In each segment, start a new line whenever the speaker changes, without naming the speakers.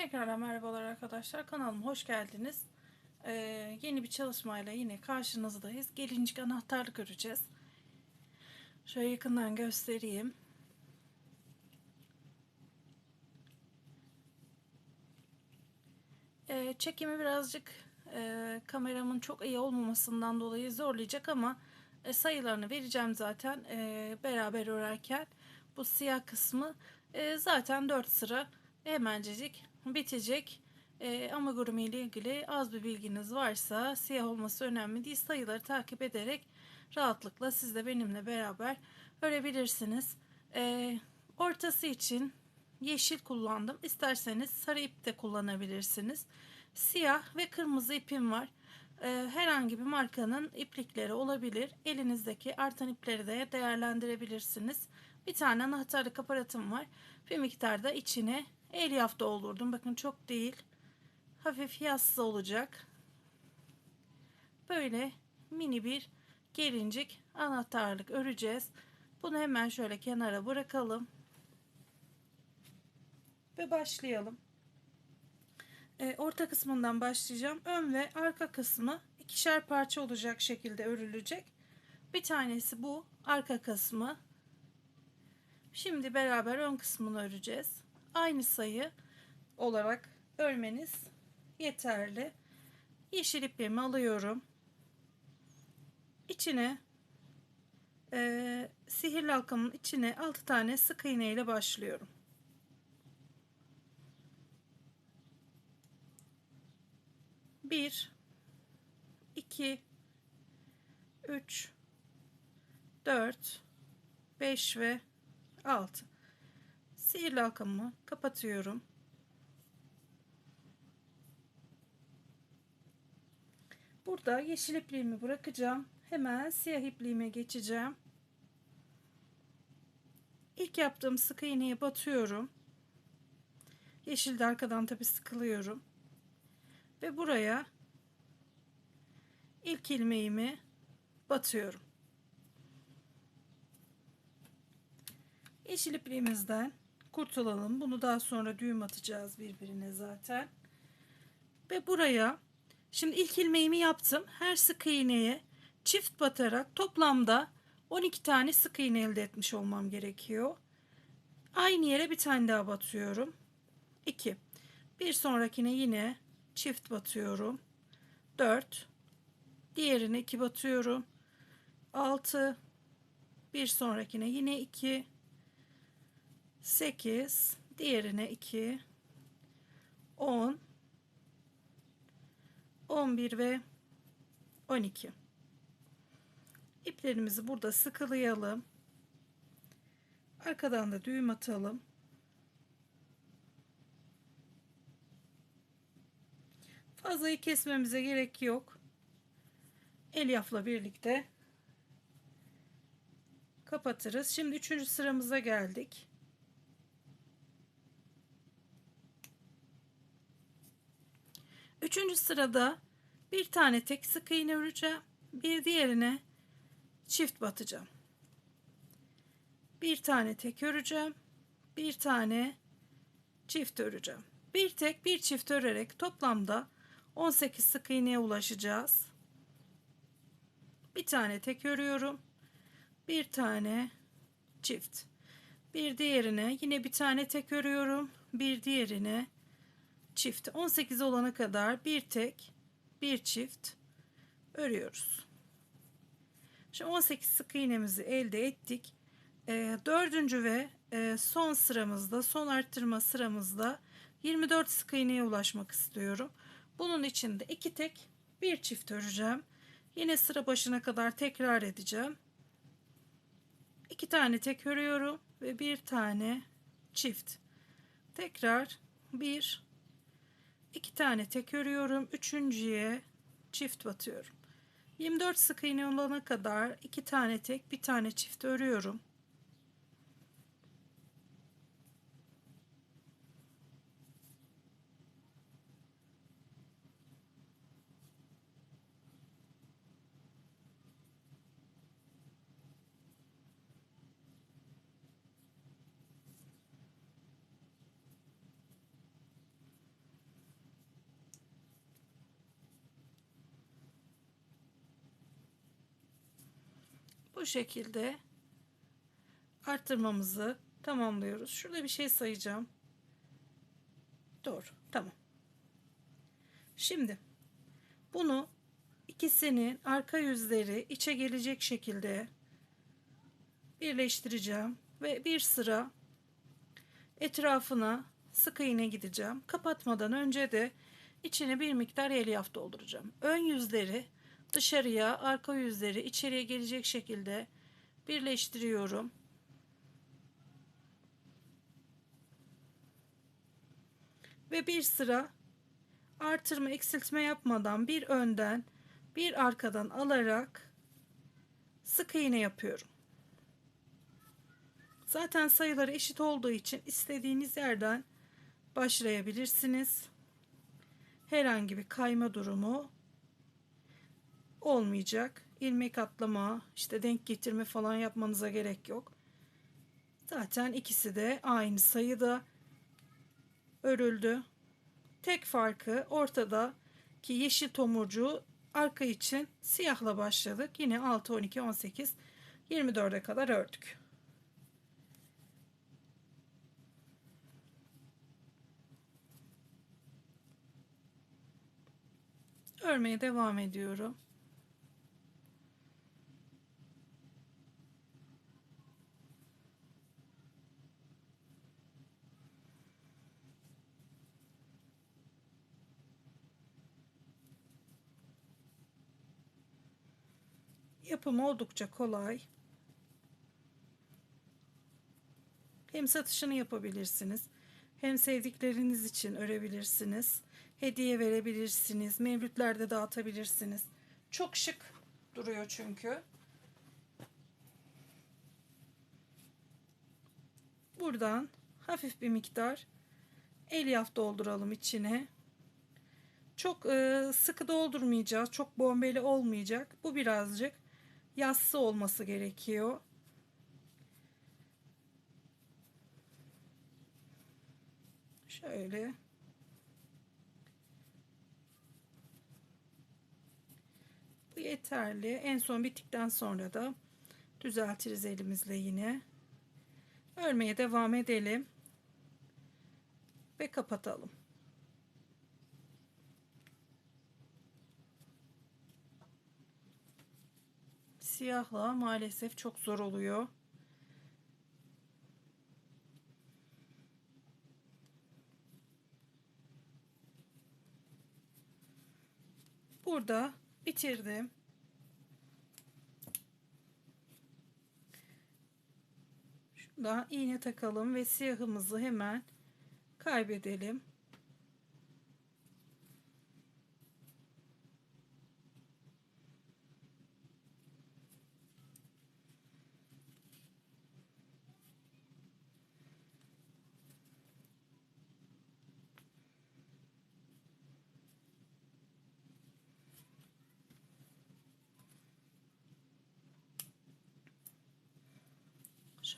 Tekrardan merhabalar arkadaşlar. Kanalıma hoş geldiniz. Ee, yeni bir çalışmayla yine karşınızdayız. Gelincik anahtarlık öreceğiz. Şöyle yakından göstereyim. Ee, çekimi birazcık e, kameramın çok iyi olmamasından dolayı zorlayacak ama e, sayılarını vereceğim zaten e, beraber örerken. Bu siyah kısmı e, zaten 4 sıra hemencecik bitecek. E, amigurumi ile ilgili az bir bilginiz varsa siyah olması önemli değil. Sayıları takip ederek rahatlıkla siz de benimle beraber örebilirsiniz. E, ortası için yeşil kullandım. İsterseniz sarı ip de kullanabilirsiniz. Siyah ve kırmızı ipim var. E, herhangi bir markanın iplikleri olabilir. Elinizdeki artan ipleri de değerlendirebilirsiniz. Bir tane anahtarlık aparatım var. Bir miktarda içine elyaf doldurdum. Bakın çok değil. Hafif yassı olacak. Böyle mini bir gelincik anahtarlık öreceğiz. Bunu hemen şöyle kenara bırakalım. Ve başlayalım. E, orta kısmından başlayacağım. Ön ve arka kısmı ikişer parça olacak şekilde örülecek. Bir tanesi bu arka kısmı. Şimdi beraber ön kısmını öreceğiz. Aynı sayı olarak örmeniz yeterli. Yeşil ipimi alıyorum. İçine e, sihirli halkamın içine 6 tane sık iğne ile başlıyorum. Bir, iki, üç, dört, beş ve altı. Sihirli halkamı kapatıyorum. Burada yeşil ipliğimi bırakacağım. Hemen siyah ipliğime geçeceğim. İlk yaptığım sık iğneye batıyorum. Yeşilde arkadan tabi sıkılıyorum. Ve buraya ilk ilmeğimi batıyorum. Yeşil ipliğimizden kurtulalım. Bunu daha sonra düğüm atacağız birbirine zaten. Ve buraya şimdi ilk ilmeğimi yaptım. Her sık iğneye çift batarak toplamda 12 tane sık iğne elde etmiş olmam gerekiyor. Aynı yere bir tane daha batıyorum. 2. Bir sonrakine yine çift batıyorum. 4. Diğerine 2 batıyorum. 6. Bir sonrakine yine 2. 8 diğerine 2 10 11 ve 12 iplerimizi burada sıkılayalım. Arkadan da düğüm atalım. Fazlayı kesmemize gerek yok. Elyafla birlikte kapatırız. Şimdi üçüncü sıramıza geldik Üçüncü sırada bir tane tek sık iğne öreceğim. Bir diğerine çift batacağım. Bir tane tek öreceğim. Bir tane çift öreceğim. Bir tek bir çift örerek toplamda 18 sık iğneye ulaşacağız. Bir tane tek örüyorum. Bir tane çift. Bir diğerine yine bir tane tek örüyorum. Bir diğerine çift 18 olana kadar bir tek bir çift örüyoruz. Şimdi 18 sık iğnemizi elde ettik. E, dördüncü ve e, son sıramızda son arttırma sıramızda 24 sık iğneye ulaşmak istiyorum. Bunun için de iki tek bir çift öreceğim. Yine sıra başına kadar tekrar edeceğim. İki tane tek örüyorum ve bir tane çift. Tekrar bir 2 tane tek örüyorum. Üçüncüye çift batıyorum. 24 sık iğne olana kadar 2 tane tek, bir tane çift örüyorum. Bu şekilde arttırmamızı tamamlıyoruz. Şurada bir şey sayacağım. Doğru. Tamam. Şimdi bunu ikisinin arka yüzleri içe gelecek şekilde birleştireceğim ve bir sıra etrafına sık iğne gideceğim. Kapatmadan önce de içine bir miktar elyaf dolduracağım. Ön yüzleri dışarıya, arka yüzleri içeriye gelecek şekilde birleştiriyorum. Ve bir sıra artırma eksiltme yapmadan bir önden bir arkadan alarak sık iğne yapıyorum. Zaten sayıları eşit olduğu için istediğiniz yerden başlayabilirsiniz. Herhangi bir kayma durumu olmayacak. İlmek atlama, işte denk getirme falan yapmanıza gerek yok. Zaten ikisi de aynı sayıda örüldü. Tek farkı ortada ki yeşil tomurcuğu arka için siyahla başladık. Yine 6, 12, 18, 24'e kadar ördük. Örmeye devam ediyorum. Yapımı oldukça kolay. Hem satışını yapabilirsiniz. Hem sevdikleriniz için örebilirsiniz. Hediye verebilirsiniz. Mevlütlerde dağıtabilirsiniz. Çok şık duruyor çünkü. Buradan hafif bir miktar elyaf dolduralım içine. Çok e, sıkı doldurmayacağız. Çok bombeli olmayacak. Bu birazcık yassı olması gerekiyor. Şöyle. Bu yeterli. En son bittikten sonra da düzeltiriz elimizle yine. Örmeye devam edelim. Ve kapatalım. Siyahla maalesef çok zor oluyor. Burada bitirdim. Şurada iğne takalım ve siyahımızı hemen kaybedelim.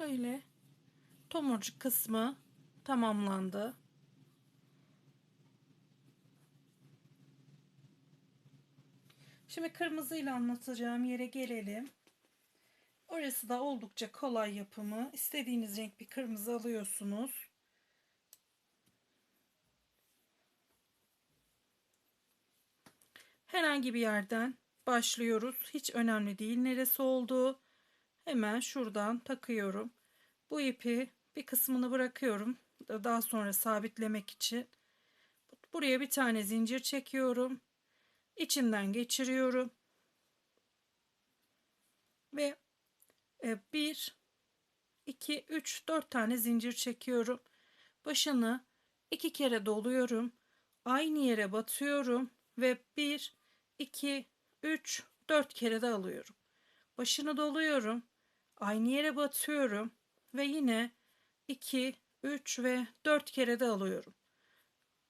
Şöyle tomurcuk kısmı tamamlandı. Şimdi kırmızıyla anlatacağım yere gelelim. Orası da oldukça kolay yapımı. İstediğiniz renk bir kırmızı alıyorsunuz. Herhangi bir yerden başlıyoruz. Hiç önemli değil neresi olduğu. Hemen şuradan takıyorum. Bu ipi bir kısmını bırakıyorum. Daha sonra sabitlemek için. Buraya bir tane zincir çekiyorum. İçinden geçiriyorum. Ve 1 2 3 4 tane zincir çekiyorum. Başını iki kere doluyorum. Aynı yere batıyorum ve 1 2 3 4 kere de alıyorum. Başını doluyorum. Aynı yere batıyorum ve yine 2, 3 ve 4 kere de alıyorum.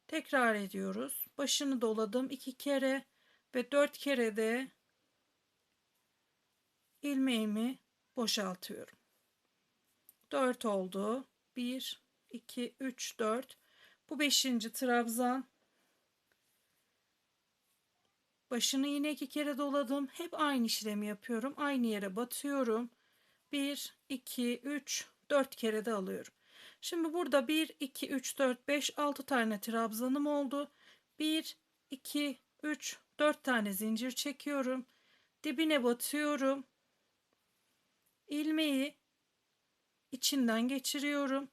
Tekrar ediyoruz. Başını doladım 2 kere ve 4 kere de ilmeğimi boşaltıyorum. 4 oldu. 1, 2, 3, 4. Bu 5. trabzan. Başını yine iki kere doladım. Hep aynı işlemi yapıyorum. Aynı yere batıyorum. 1, 2, 3, 4 kere de alıyorum. Şimdi burada 1, 2, 3, 4, 5, 6 tane trabzanım oldu. 1, 2, 3, 4 tane zincir çekiyorum. Dibine batıyorum. ilmeği içinden geçiriyorum.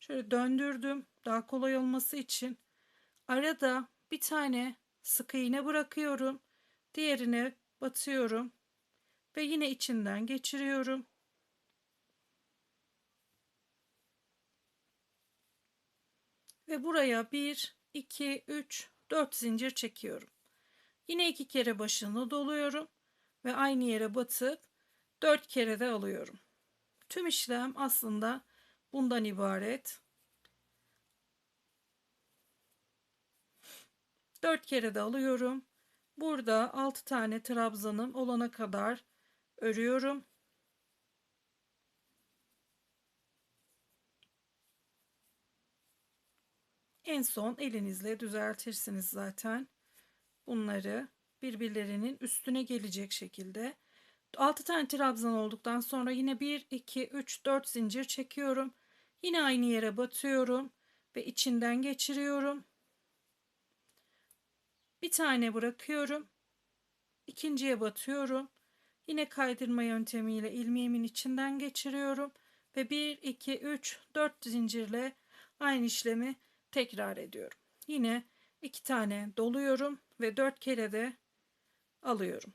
Şöyle döndürdüm daha kolay olması için. Arada bir tane sık iğne bırakıyorum. Diğerine batıyorum ve yine içinden geçiriyorum. Ve buraya 1 2 3 4 zincir çekiyorum. Yine iki kere başını doluyorum ve aynı yere batıp 4 kere de alıyorum. Tüm işlem aslında bundan ibaret. 4 kere de alıyorum. Burada 6 tane trabzanım olana kadar örüyorum. En son elinizle düzeltirsiniz zaten. Bunları birbirlerinin üstüne gelecek şekilde. 6 tane trabzan olduktan sonra yine 1, 2, 3, 4 zincir çekiyorum. Yine aynı yere batıyorum ve içinden geçiriyorum. Bir tane bırakıyorum. İkinciye batıyorum. Yine kaydırma yöntemiyle ilmeğimin içinden geçiriyorum ve 1 2 3 4 zincirle aynı işlemi tekrar ediyorum. Yine iki tane doluyorum ve 4 kere de alıyorum.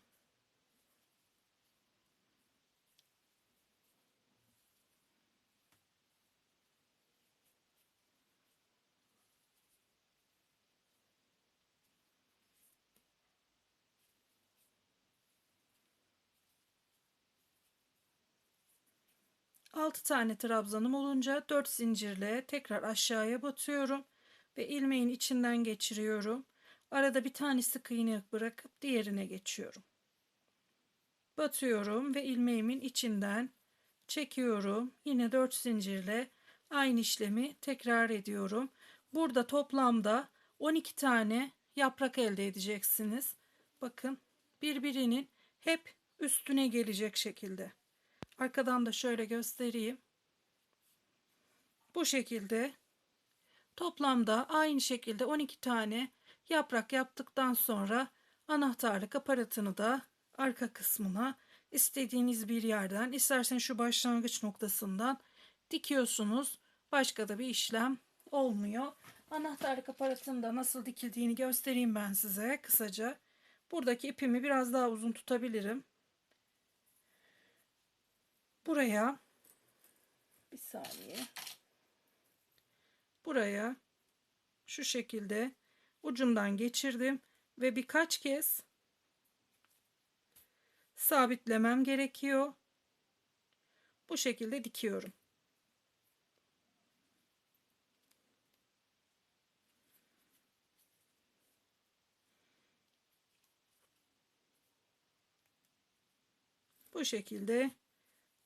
6 tane trabzanım olunca 4 zincirle tekrar aşağıya batıyorum ve ilmeğin içinden geçiriyorum. Arada bir tane sık iğne bırakıp diğerine geçiyorum. Batıyorum ve ilmeğimin içinden çekiyorum. Yine 4 zincirle aynı işlemi tekrar ediyorum. Burada toplamda 12 tane yaprak elde edeceksiniz. Bakın birbirinin hep üstüne gelecek şekilde. Arkadan da şöyle göstereyim. Bu şekilde toplamda aynı şekilde 12 tane yaprak yaptıktan sonra anahtarlık aparatını da arka kısmına istediğiniz bir yerden isterseniz şu başlangıç noktasından dikiyorsunuz. Başka da bir işlem olmuyor. Anahtarlık aparatının da nasıl dikildiğini göstereyim ben size kısaca. Buradaki ipimi biraz daha uzun tutabilirim buraya bir saniye buraya şu şekilde ucundan geçirdim ve birkaç kez sabitlemem gerekiyor. Bu şekilde dikiyorum. Bu şekilde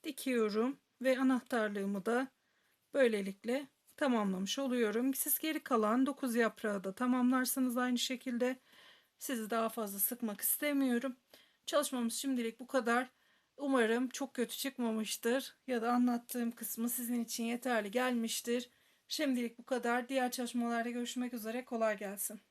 dikiyorum ve anahtarlığımı da böylelikle tamamlamış oluyorum. Siz geri kalan 9 yaprağı da tamamlarsanız aynı şekilde sizi daha fazla sıkmak istemiyorum. Çalışmamız şimdilik bu kadar. Umarım çok kötü çıkmamıştır ya da anlattığım kısmı sizin için yeterli gelmiştir. Şimdilik bu kadar. Diğer çalışmalarda görüşmek üzere. Kolay gelsin.